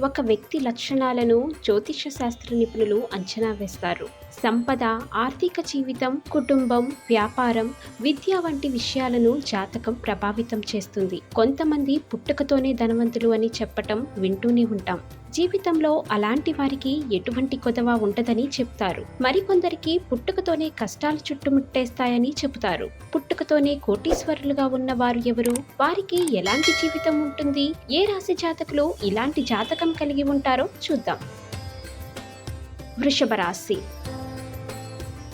ఒక వ్యక్తి లక్షణాలను జ్యోతిష శాస్త్ర నిపుణులు అంచనా వేస్తారు. సంపద ఆర్థిక జీవితం కుటుంబం వ్యాపారం విద్య వంటి విషయాలను జాతకం ప్రభావితం చేస్తుంది. కొంతమంది పుట్టుకతోనే ధనవంతులు అని చెప్పటం వింటూనే ఉంటాం. జీవితంలో అలాంటి వారికి ఎటువంటి కొదవ ఉండదని చెప్తారు. మరికొందరికి పుట్టుకతోనే కష్టాలు చుట్టుముట్టేస్తాయని చెబుతారు. పుట్టుకతోనే కోటీశ్వరులుగా ఉన్న వారు ఎవరు? వారికి ఎలాంటి జీవితం ఉంటుంది? ఏ రాశి జాతకులు ఇలాంటి జాతకం కలిగి ఉంటారో చూద్దాం. వృషభ రాశి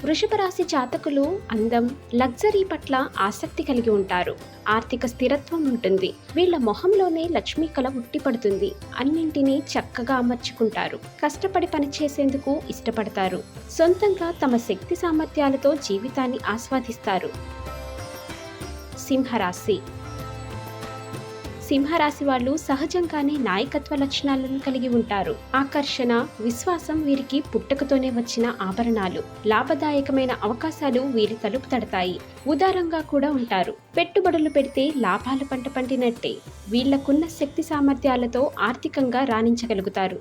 వృషభ రాశి జాతకులు అందం లగ్జరీ పట్ల ఆసక్తి కలిగి ఉంటారు. ఆర్థిక స్థిరత్వం ఉంటుంది. వీళ్ళ మొహంలోనే లక్ష్మీ కళ ఉట్టిపడుతుంది. అన్నింటినీ చక్కగా అమర్చుకుంటారు. కష్టపడి పనిచేసేందుకు ఇష్టపడతారు. సొంతంగా తమ శక్తి సామర్థ్యాలతో జీవితాన్ని ఆస్వాదిస్తారు. సింహరాశి సింహరాశి వాళ్ళు సహజంగానే నాయకత్వ లక్షణాలను కలిగి ఉంటారు. ఆకర్షణ విశ్వాసం వీరికి పుట్టకతోనే వచ్చిన ఆభరణాలు. లాభదాయకమైన అవకాశాలు వీరి తలుపు తడతాయి. ఉదారంగా కూడా ఉంటారు. పెట్టుబడులు పెడితే లాభాల పంట పండినట్టే. వీళ్ళకున్న శక్తి సామర్థ్యాలతో ఆర్థికంగా రాణించగలుగుతారు.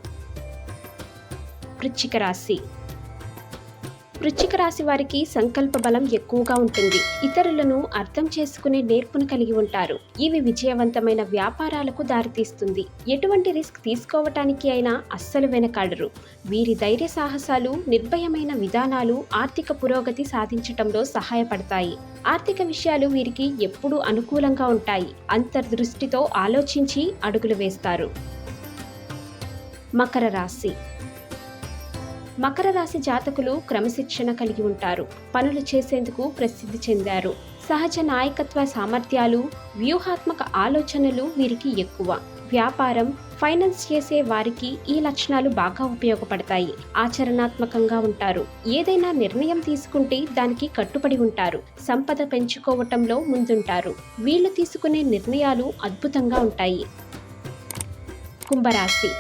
వృచ్చిక రాశి వృశ్చిక రాశి వారికి సంకల్ప బలం ఎక్కువగా ఉంటుంది. ఇతరులను అర్థం చేసుకునే నేర్పును కలిగి ఉంటారు. ఇవి విజయవంతమైన వ్యాపారాలకు దారితీస్తుంది. ఎటువంటి రిస్క్ తీసుకోవటానికి అయినా అస్సలు వెనకాడరు. వీరి ధైర్య సాహసాలు నిర్భయమైన విధానాలు ఆర్థిక పురోగతి సాధించటంలో సహాయపడతాయి. ఆర్థిక విషయాలు వీరికి ఎప్పుడూ అనుకూలంగా ఉంటాయి. అంతర్దృష్టితో ఆలోచించి అడుగులు వేస్తారు. మకర రాశి మకర రాశి జాతకులు క్రమశిక్షణ కలిగి ఉంటారు. పనులు చేసేందుకు ప్రసిద్ధి చెందారు. సహజ నాయకత్వ సామర్థ్యాలు వ్యూహాత్మక ఆలోచనలు వీరికి ఎక్కువ. వ్యాపారం ఫైనాన్స్ చేసే వారికి ఈ లక్షణాలు బాగా ఉపయోగపడతాయి. ఆచరణాత్మకంగా ఉంటారు. ఏదైనా నిర్ణయం తీసుకుంటే దానికి కట్టుబడి ఉంటారు. సంపద పెంచుకోవటంలో ముందుంటారు. వీళ్ళు తీసుకునే నిర్ణయాలు అద్భుతంగా ఉంటాయి. కుంభరాశి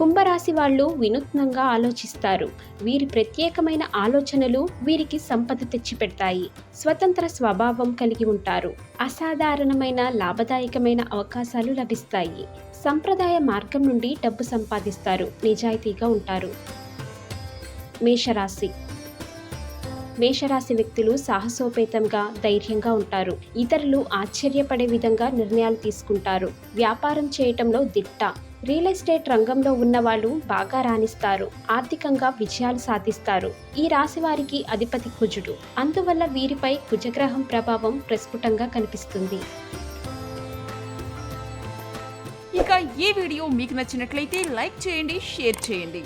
కుంభరాశి వాళ్ళు వినూత్నంగా ఆలోచిస్తారు. వీరి ప్రత్యేకమైన ఆలోచనలు వీరికి సంపద తెచ్చిపెడతాయి. స్వతంత్ర స్వభావం కలిగి ఉంటారు. అసాధారణమైన లాభదాయకమైన అవకాశాలు లభిస్తాయి. సంప్రదాయ మార్గం నుండి డబ్బు సంపాదిస్తారు. నిజాయితీగా ఉంటారు. మేషరాశి. మేషరాశి వ్యక్తులు సాహసోపేతంగా ధైర్యంగా ఉంటారు. ఇతరులు ఆశ్చర్యపడే విధంగా నిర్ణయాలు తీసుకుంటారు. వ్యాపారం చేయటంలో దిట్ట రియల్ ఎస్టేట్ రంగంలో ఉన్న వాళ్ళు బాగా రాణిస్తారు ఆర్థికంగా విజయాలు సాధిస్తారు. ఈ రాశి వారికి అధిపతి కుజుడు. అందువల్ల వీరిపై కుజగ్రహం ప్రభావం ప్రస్ఫుటంగా కనిపిస్తుంది. ఇక ఈ వీడియో మీకు నచ్చినట్లయితే లైక్ చేయండి షేర్ చేయండి.